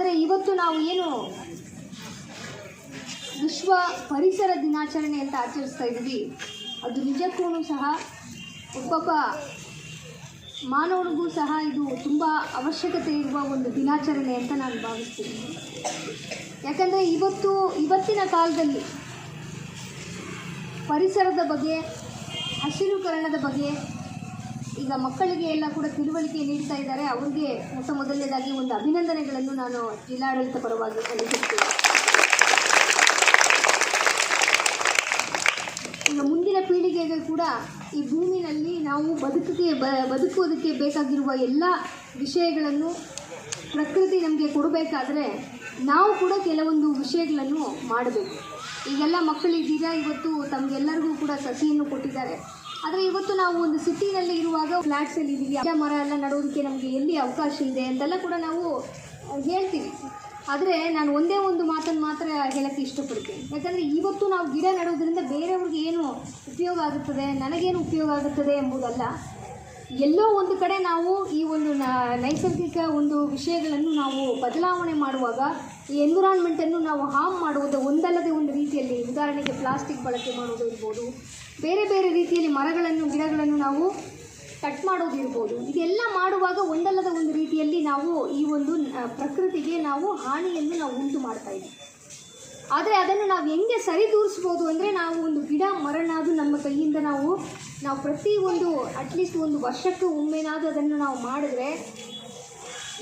ಆದರೆ ಇವತ್ತು ನಾವು ಏನು ವಿಶ್ವ ಪರಿಸರ ದಿನಾಚರಣೆ ಅಂತ ಆಚರಿಸ್ತಾ ಇದ್ದೀವಿ. ಅದು ನಿಜಕ್ಕೂ ಸಹ ಒಬ್ಬೊಬ್ಬ ಮಾನವನಿಗೂ ಸಹ ಇದು ತುಂಬ ಅವಶ್ಯಕತೆ ಇರುವ ಒಂದು ದಿನಾಚರಣೆ ಅಂತ ನಾನು ಭಾವಿಸ್ತೀನಿ. ಯಾಕಂದರೆ ಇವತ್ತು ಇವತ್ತಿನ ಕಾಲದಲ್ಲಿ ಪರಿಸರದ ಬಗ್ಗೆ ಹಸಿರುಕರಣದ ಬಗ್ಗೆ ಈಗ ಮಕ್ಕಳಿಗೆ ಎಲ್ಲ ಕೂಡ ತಿಳುವಳಿಕೆ ನೀಡ್ತಾ ಇದ್ದಾರೆ. ಅವರಿಗೆ ಮೊಟ್ಟ ಮೊದಲನೇದಾಗಿ ಒಂದು ಅಭಿನಂದನೆಗಳನ್ನು ನಾನು ಜಿಲ್ಲಾಡಳಿತ ಪರವಾಗಿ ಸಲ್ಲಿಸುತ್ತೇನೆ. ಈಗ ಮುಂದಿನ ಪೀಳಿಗೆಗೆ ಕೂಡ ಈ ಭೂಮಿನಲ್ಲಿ ನಾವು ಬದುಕಿಗೆ ಬದುಕುವುದಕ್ಕೆ ಬೇಕಾಗಿರುವ ಎಲ್ಲ ವಿಷಯಗಳನ್ನು ಪ್ರಕೃತಿ ನಮಗೆ ಕೊಡಬೇಕಾದ್ರೆ ನಾವು ಕೂಡ ಕೆಲವೊಂದು ವಿಷಯಗಳನ್ನು ಮಾಡಬೇಕು. ಈಗೆಲ್ಲ ಮಕ್ಕಳಿದ್ದೀರಾ ಇವತ್ತು? ತಮಗೆಲ್ಲರಿಗೂ ಕೂಡ ಸಸಿಯನ್ನು ಕೊಟ್ಟಿದ್ದಾರೆ. ಆದರೆ ಇವತ್ತು ನಾವು ಒಂದು ಸಿಟಿನಲ್ಲಿ ಇರುವಾಗ ಫ್ಲ್ಯಾಟ್ಸಲ್ಲಿ ಇದ್ದೀವಿ ಗಿಡ ಮರ ಎಲ್ಲ ನಡೋದಕ್ಕೆ ನಮಗೆ ಎಲ್ಲಿ ಅವಕಾಶ ಇದೆ ಅಂತೆಲ್ಲ ಕೂಡ ನಾವು ಹೇಳ್ತೀವಿ. ಆದರೆ ನಾನು ಒಂದೇ ಒಂದು ಮಾತನ್ನು ಮಾತ್ರ ಹೇಳೋಕ್ಕೆ ಇಷ್ಟಪಡ್ತೀನಿ. ಯಾಕಂದರೆ ಇವತ್ತು ನಾವು ಗಿಡ ನಡೋದ್ರಿಂದ ಬೇರೆಯವ್ರಿಗೆ ಏನು ಉಪಯೋಗ ಆಗುತ್ತದೆ, ನನಗೇನು ಉಪಯೋಗ ಆಗುತ್ತದೆ ಎಂಬುದಲ್ಲ. ಎಲ್ಲೋ ಒಂದು ಕಡೆ ನಾವು ಈ ಒಂದು ನೈಸರ್ಗಿಕ ಒಂದು ವಿಷಯಗಳನ್ನು ನಾವು ಬದಲಾವಣೆ ಮಾಡುವಾಗ ಈ ಎನ್ವಿರಾನ್ಮೆಂಟನ್ನು ನಾವು ಹಾಮ್ ಮಾಡುವುದು ಒಂದಲ್ಲದೆ ಒಂದು ರೀತಿಯಲ್ಲಿ. ಉದಾಹರಣೆಗೆ ಪ್ಲಾಸ್ಟಿಕ್ ಬಳಕೆ ಮಾಡೋದು ಇರ್ಬೋದು ಬೇರೆ ಬೇರೆ ರೀತಿಯಲ್ಲಿ ಮರಗಳನ್ನು, ಗಿಡಗಳನ್ನು ನಾವು ಕಟ್ ಮಾಡೋದಿರ್ಬೋದು ಇದೆಲ್ಲ ಮಾಡುವಾಗ ಒಂದಲ್ಲದ ಒಂದು ರೀತಿಯಲ್ಲಿ ನಾವು ಈ ಒಂದು ಪ್ರಕೃತಿಗೆ ನಾವು ಹಾನಿಯನ್ನು ನಾವು ಉಂಟು ಮಾಡ್ತಾ ಇದ್ದೀವಿ. ಆದರೆ ಅದನ್ನು ನಾವು ಹೆಂಗೆ ಸರಿದೂರಿಸ್ಬೋದು ಅಂದರೆ ನಾವು ಒಂದು ಗಿಡ, ಮರನಾದರೂ ನಮ್ಮ ಕೈಯಿಂದ ನಾವು ನಾವು ಪ್ರತಿ ಒಂದು ಅಟ್ಲೀಸ್ಟ್ ಒಂದು ವರ್ಷಕ್ಕೆ ಒಮ್ಮೆನಾದರೂ ಅದನ್ನು ನಾವು ಮಾಡಿದ್ರೆ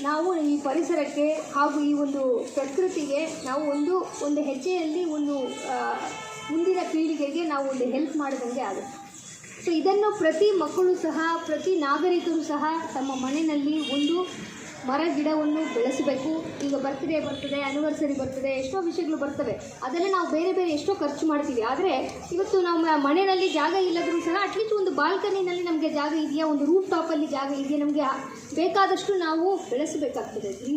ನಾವು ಈ ಪರಿಸರಕ್ಕೆ ಹಾಗೂ ಈ ಒಂದು ಪ್ರಕೃತಿಗೆ ನಾವು ಒಂದು ಒಂದು ಹೆಜ್ಜೆಯಲ್ಲಿ ಒಂದು ನಾವು ಒಂದು ಹೆಲ್ಪ್ ಮಾಡಿದಂಗೆ ಆಗುತ್ತೆ. ಸೊ ಇದನ್ನು ಪ್ರತಿ ಮಕ್ಕಳು ಸಹ, ಪ್ರತಿ ನಾಗರಿಕರು ಸಹ ತಮ್ಮ ಮನೆಯಲ್ಲಿ ಒಂದು ಮರ, ಗಿಡವನ್ನು ಬೆಳೆಸಬೇಕು. ಈಗ ಬರ್ತ್ಡೇ ಬರ್ತದೆ ಆನಿವರ್ಸರಿ ಬರ್ತದೆ, ಎಷ್ಟೋ ವಿಷಯಗಳು ಬರ್ತವೆ. ಅದೆಲ್ಲ ನಾವು ಬೇರೆ ಬೇರೆ ಎಷ್ಟೋ ಖರ್ಚು ಮಾಡ್ತೀವಿ. ಆದರೆ, ಇವತ್ತು ನಮ್ಮ ಮನೆಯಲ್ಲಿ ಜಾಗ ಇಲ್ಲದರೂ ಸಹ ಅಟ್ಲೀಸ್ಟ್ ಒಂದು ಬಾಲ್ಕನಿನಲ್ಲಿ ನಮಗೆ ಜಾಗ ಇದೆಯಾ? ಒಂದು ರೂಫ್ ಟಾಪಲ್ಲಿ ಜಾಗ ಇದೆಯಾ? ನಮಗೆ ಬೇಕಾದಷ್ಟು ನಾವು ಬೆಳೆಸಬೇಕಾಗ್ತದೆ.